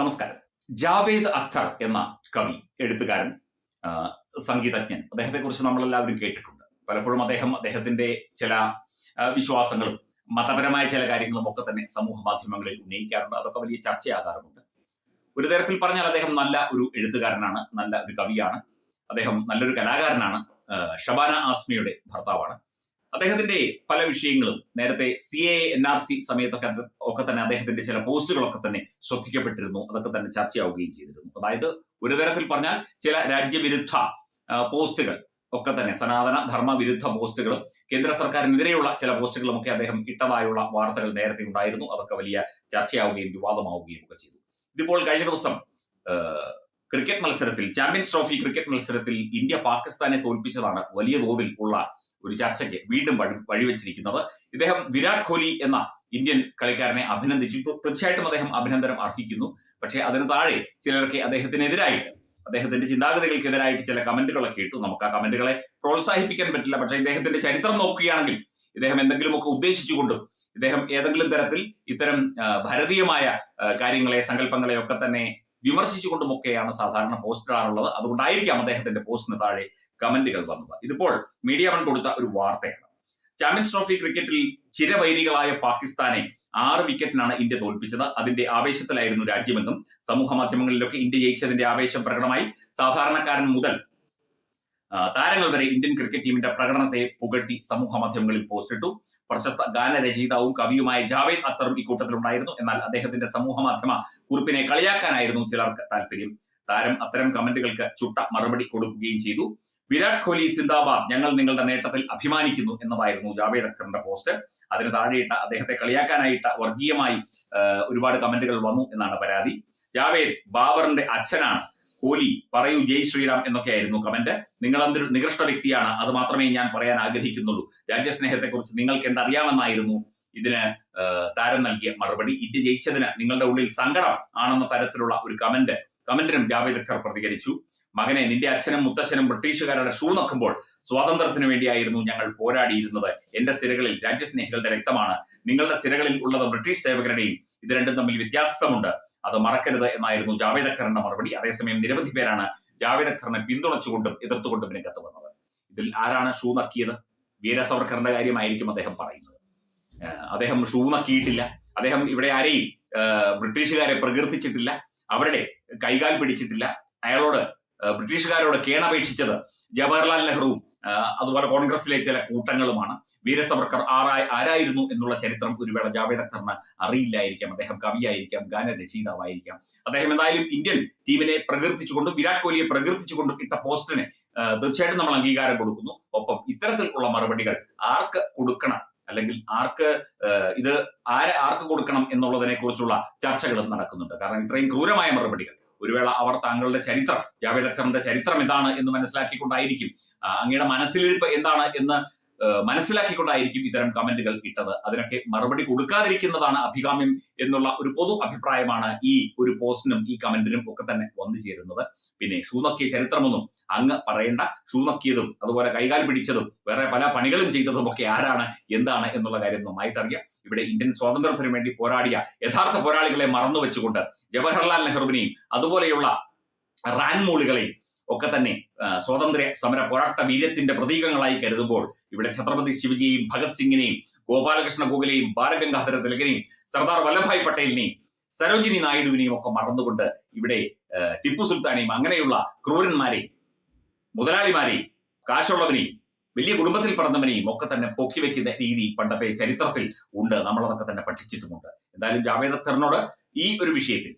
നമസ്കാരം. ജാവേദ് അക്തർ എന്ന കവി എഴുത്തുകാരൻ സംഗീതജ്ഞൻ അദ്ദേഹത്തെക്കുറിച്ച് നമ്മളെല്ലാവരും കേട്ടിട്ടുണ്ട്. പലപ്പോഴും അദ്ദേഹം അദ്ദേഹത്തിന്റെ ചില വിശ്വാസങ്ങളും മതപരമായ ചില കാര്യങ്ങളും ഒക്കെ തന്നെ സമൂഹ മാധ്യമങ്ങളിൽ ഉന്നയിക്കാറുണ്ട്. അതൊക്കെ വലിയ ചർച്ചയാകാറുമുണ്ട്. ഒരു തരത്തിൽ പറഞ്ഞാൽ അദ്ദേഹം നല്ല ഒരു എഴുത്തുകാരനാണ് നല്ല ഒരു കവിയാണ്. അദ്ദേഹം നല്ലൊരു കലാകാരനാണ്. ഷബാന ആസ്മിയുടെ ഭർത്താവാണ്. അദ്ദേഹത്തിന്റെ പല വിഷയങ്ങളും നേരത്തെ C A N R C സമയത്തൊക്കെ ഒക്കെ തന്നെ അദ്ദേഹത്തിന്റെ ചില പോസ്റ്റുകളൊക്കെ തന്നെ ശ്രദ്ധിക്കപ്പെട്ടിരുന്നു. അതൊക്കെ തന്നെ ചർച്ചയാവുകയും ചെയ്തിരുന്നു. അതായത് ഒരു തരത്തിൽ പറഞ്ഞാൽ ചില രാജ്യവിരുദ്ധ പോസ്റ്റുകൾ ഒക്കെ തന്നെ സനാതന ധർമ്മ വിരുദ്ധ പോസ്റ്റുകളും കേന്ദ്ര സർക്കാരിനെതിരെയുള്ള ചില പോസ്റ്റുകളും ഒക്കെ അദ്ദേഹം ഇട്ടതായുള്ള വാർത്തകൾ നേരത്തെ ഉണ്ടായിരുന്നു. അതൊക്കെ വലിയ ചർച്ചയാവുകയും വിവാദമാവുകയും ഒക്കെ ചെയ്തു. ഇതിപ്പോൾ കഴിഞ്ഞ ദിവസം ക്രിക്കറ്റ് മത്സരത്തിൽ ചാമ്പ്യൻസ് ട്രോഫി ക്രിക്കറ്റ് മത്സരത്തിൽ ഇന്ത്യ പാകിസ്ഥാനെ തോൽപ്പിച്ചതാണ് വലിയ തോതിൽ ഉള്ള ഒരു ചർച്ചയ്ക്ക് വീണ്ടും വഴി വഴിവെച്ചിരിക്കുന്നത്. ഇദ്ദേഹം വിരാട് കോഹ്ലി എന്ന ഇന്ത്യൻ കളിക്കാരനെ അഭിനന്ദിച്ചു. തീർച്ചയായിട്ടും അദ്ദേഹം അഭിനന്ദനം അർഹിക്കുന്നു. പക്ഷേ അതിന് താഴെ ചിലർക്ക് അദ്ദേഹത്തിനെതിരായിട്ട് അദ്ദേഹത്തിന്റെ ചിന്താഗതികൾക്കെതിരായിട്ട് ചില കമന്റുകളൊക്കെ ഇട്ടു. നമുക്ക് ആ കമന്റുകളെ പ്രോത്സാഹിപ്പിക്കാൻ പറ്റില്ല. പക്ഷേ ഇദ്ദേഹത്തിന്റെ ചരിത്രം നോക്കുകയാണെങ്കിൽ ഇദ്ദേഹം എന്തെങ്കിലുമൊക്കെ ഉദ്ദേശിച്ചുകൊണ്ടും ഇദ്ദേഹം ഏതെങ്കിലും തരത്തിൽ ഇത്തരം ഭാരതീയമായ കാര്യങ്ങളെ സങ്കല്പങ്ങളെ ഒക്കെ തന്നെ വിമർശിച്ചുകൊണ്ടുമൊക്കെയാണ് സാധാരണ പോസ്റ്റ് ഇടാറുള്ളത് അതുകൊണ്ടായിരിക്കാം അദ്ദേഹത്തിന്റെ പോസ്റ്റിന് താഴെ കമന്റുകൾ വന്നത്. ഇതിപ്പോൾ മീഡിയ വൺ കൊടുത്ത ഒരു വാർത്തയാണ്. ചാമ്പ്യൻസ് ട്രോഫി ക്രിക്കറ്റിൽ ചിരവൈരികളായ പാകിസ്ഥാനെ ആറ് വിക്കറ്റിനാണ് ഇന്ത്യ തോൽപ്പിച്ചത്. അതിന്റെ ആവേശത്തിലായിരുന്നു രാജ്യമെന്നും സമൂഹ മാധ്യമങ്ങളിലൊക്കെ ഇന്ത്യ ജയിച്ചതിന്റെ ആവേശം പ്രകടമായി. സാധാരണക്കാരൻ മുതൽ താരങ്ങൾ വരെ ഇന്ത്യൻ ക്രിക്കറ്റ് ടീമിന്റെ പ്രകടനത്തെ പുകഴ്ത്തി സമൂഹ മാധ്യമങ്ങളിൽ പോസ്റ്റിട്ടു പ്രശസ്ത ഗാനരചയിതാവും കവിയുമായ ജാവേദ് അത്തറും ഇക്കൂട്ടത്തിലുണ്ടായിരുന്നു. എന്നാൽ അദ്ദേഹത്തിന്റെ സമൂഹ മാധ്യമ കുറിപ്പിനെ കളിയാക്കാനായിരുന്നു ചിലർക്ക് താല്പര്യം. താരം അത്തരം കമന്റുകൾക്ക് ചുട്ട മറുപടി കൊടുക്കുകയും ചെയ്തു. വിരാട് കോഹ്ലി സിന്ദാബാദ് ഞങ്ങൾ നിങ്ങളുടെ നേട്ടത്തിൽ അഭിമാനിക്കുന്നു എന്നതായിരുന്നു ജാവേദ് അക്തറിന്റെ പോസ്റ്റ് അതിന് താഴെയിട്ട അദ്ദേഹത്തെ കളിയാക്കാനായിട്ട വർഗീയമായി ഒരുപാട് കമന്റുകൾ വന്നു എന്നാണ് പരാതി. ജാവേദ് ബാബറിന്റെ അച്ഛനാണ്. കോഹ്ലി പറയൂ ജയ് ശ്രീറാം എന്നൊക്കെയായിരുന്നു കമന്റ് നിങ്ങൾ എന്തൊരു നികൃഷ്ട വ്യക്തിയാണ് അത് മാത്രമേ ഞാൻ പറയാൻ ആഗ്രഹിക്കുന്നുള്ളൂ. രാജ്യസ്നേഹത്തെക്കുറിച്ച് നിങ്ങൾക്ക് എന്തറിയാമെന്നായിരുന്നു ഇതിന് താരം നൽകിയ മറുപടി. ഇന്ത്യ ജയിച്ചതിന് നിങ്ങളുടെ ഉള്ളിൽ സങ്കടം ആണെന്ന തരത്തിലുള്ള ഒരു കമന്റ് കമന്റിനും ജാവേദ് അക്തർ പ്രതികരിച്ചു. മകനെ നിന്റെ അച്ഛനും മുത്തച്ഛനും ബ്രിട്ടീഷുകാരുടെ ഷൂ നോക്കുമ്പോൾ സ്വാതന്ത്ര്യത്തിന് വേണ്ടിയായിരുന്നു ഞങ്ങൾ പോരാടിയിരുന്നത്. എന്റെ സിരകളിൽ രാജ്യസ്നേഹികളുടെ രക്തമാണ്. നിങ്ങളുടെ സിരകളിൽ ഉള്ളത് ബ്രിട്ടീഷ് സേവകരുടെയും ഇത് രണ്ടും തമ്മിൽ വ്യത്യാസമുണ്ട്. അത് മറക്കരുത് എന്നായിരുന്നു ജാവേദ് അക്തറിന്റെ മറുപടി. അതേസമയം നിരവധി പേരാണ് ജാവേദ് അക്തറിനെ പിന്തുണച്ചുകൊണ്ടും എതിർത്തുകൊണ്ടും രംഗത്ത് വന്നത്. ഇതിൽ ആരാണ് ഷൂ നക്കിയത്? വീര സവർക്കറിന്റെ കാര്യമായിരിക്കും അദ്ദേഹം പറയുന്നത്. അദ്ദേഹം ഷൂ നക്കിയിട്ടില്ല. അദ്ദേഹം ഇവിടെ ആരെയും ബ്രിട്ടീഷുകാരെ പ്രകീർത്തിച്ചിട്ടില്ല. അവരുടെ കൈകാൽ പിടിച്ചിട്ടില്ല. അയാളോട് ബ്രിട്ടീഷുകാരോട് കേണപേക്ഷിച്ചത് ജവഹർലാൽ നെഹ്റുവും അതുപോലെ കോൺഗ്രസിലെ ചില കൂട്ടങ്ങളുമാണ്. വീരസവർക്കർ ആറായി ആരായിരുന്നു എന്നുള്ള ചരിത്രം ഒരു വേള അറിയില്ലായിരിക്കാം. അദ്ദേഹം കവിയായിരിക്കാം ഗാനരചയിതാവായിരിക്കാം. അദ്ദേഹം എന്തായാലും ഇന്ത്യൻ ടീമിനെ പ്രകീർത്തിച്ചുകൊണ്ടും വിരാട് കോഹ്ലിയെ പ്രകീർത്തിച്ചുകൊണ്ടും ഇട്ട പോസ്റ്റിന് തീർച്ചയായിട്ടും നമ്മൾ അംഗീകാരം കൊടുക്കുന്നു. ഒപ്പം ഇത്തരത്തിലുള്ള മറുപടികൾ ആർക്ക് കൊടുക്കണം? അല്ലെങ്കിൽ ആർക്ക് ഇത് ആര് ആർക്ക് കൊടുക്കണം എന്നുള്ളതിനെ കുറിച്ചുള്ള ചർച്ചകളും നടക്കുന്നുണ്ട്. കാരണം ഇത്രയും ക്രൂരമായ മറുപടികൾ. ഒരു വേള അവർ താങ്കളുടെ ചരിത്രം ജാവേദ് അക്തറിന്റെ ചരിത്രം എന്താണ് എന്ന് മനസ്സിലാക്കിക്കൊണ്ടായിരിക്കും. അങ്ങയുടെ മനസ്സിലിരിപ്പ് എന്താണ് എന്ന് മനസ്സിലാക്കിക്കൊണ്ടായിരിക്കും ഇത്തരം കമന്റുകൾ ഇട്ടത്. അതിനൊക്കെ മറുപടി കൊടുക്കാതിരിക്കുന്നതാണ് അഭികാമ്യം എന്നുള്ള ഒരു പൊതു അഭിപ്രായമാണ് ഈ ഒരു പോസ്റ്റിനും ഈ കമന്റിനും ഒക്കെ തന്നെ വന്നു ചേരുന്നത്. പിന്നെ ഷൂ നക്കിയ ചരിത്രമൊന്നും അങ്ങ് പറയേണ്ട. ഷൂ നക്കിയതും അതുപോലെ കൈകാൽ പിടിച്ചതും വേറെ പല പണികളും ചെയ്തതും ഒക്കെ ആരാണ് എന്താണ് എന്നുള്ള കാര്യം നന്നായിട്ടറിയാം. ഇവിടെ ഇന്ത്യൻ സ്വാതന്ത്ര്യത്തിന് വേണ്ടി പോരാടിയ യഥാർത്ഥ പോരാളികളെ മറന്നു വെച്ചുകൊണ്ട് ജവഹർലാൽ നെഹ്റുവിനെയും അതുപോലെയുള്ള റാൻമൂളുകളെയും ഒക്കെ തന്നെ സ്വാതന്ത്ര്യ സമര പോരാട്ട വീര്യത്തിന്റെ പ്രതീകങ്ങളായി കരുതുമ്പോൾ ഇവിടെ ഛത്രപതി ശിവജിയെയും ഭഗത് സിംഗിനെയും ഗോപാലകൃഷ്ണ ഗോഖലെയും ബാലഗംഗാധര തിലകനെയും സർദാർ വല്ലഭായ് പട്ടേലിനെയും സരോജിനി നായിഡുവിനെയും ഒക്കെ മറന്നുകൊണ്ട് ഇവിടെ ടിപ്പു സുൽത്താനെയും അങ്ങനെയുള്ള ക്രൂരന്മാരെയും മുതലാളിമാരെയും കാശുള്ളവനെയും വലിയ കുടുംബത്തിൽ പിറന്നവനെയും ഒക്കെ തന്നെ പൊക്കി വെക്കുന്ന രീതി പണ്ടത്തെ ചരിത്രത്തിൽ ഉണ്ട്. നമ്മളതൊക്കെ തന്നെ പഠിച്ചിട്ടുമുണ്ട്. എന്തായാലും ജാവേദ് അക്തറിനോട് ഈ ഒരു വിഷയത്തിൽ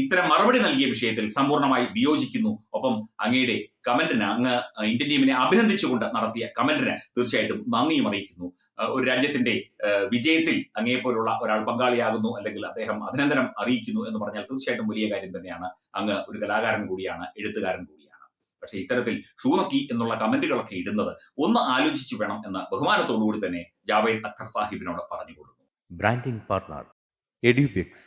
ഇത്തരം മറുപടി നൽകിയ വിഷയത്തിൽ സമ്പൂർണമായി വിയോജിക്കുന്നു. ഒപ്പം അങ്ങയുടെ കമന്റിന് അങ്ങ് ഇന്ത്യൻ ടീമിനെ അഭിനന്ദിച്ചുകൊണ്ട് നടത്തിയ കമന്റിന് തീർച്ചയായിട്ടും നന്ദിയും അറിയിക്കുന്നു. ഒരു രാജ്യത്തിന്റെ വിജയത്തിൽ അങ്ങേപ്പോലുള്ള ഒരാൾ പങ്കാളിയാകുന്നു അല്ലെങ്കിൽ അദ്ദേഹം അഭിനന്ദനം അറിയിക്കുന്നു എന്ന് പറഞ്ഞാൽ തീർച്ചയായിട്ടും വലിയ കാര്യം തന്നെയാണ്. അങ്ങ് ഒരു കലാകാരൻ കൂടിയാണ് എഴുത്തുകാരൻ കൂടിയാണ്. പക്ഷേ ഇത്തരത്തിൽ ഷൂറക്കി എന്നുള്ള കമന്റുകളൊക്കെ ഇടുന്നത് ഒന്ന് ആലോചിച്ചു വേണം എന്ന് ബഹുമാനത്തോടുകൂടി തന്നെ ജാവേദ് അഖർ സാഹിബിനോട് പറഞ്ഞുകൊള്ളുന്നു. Branding partner Edubix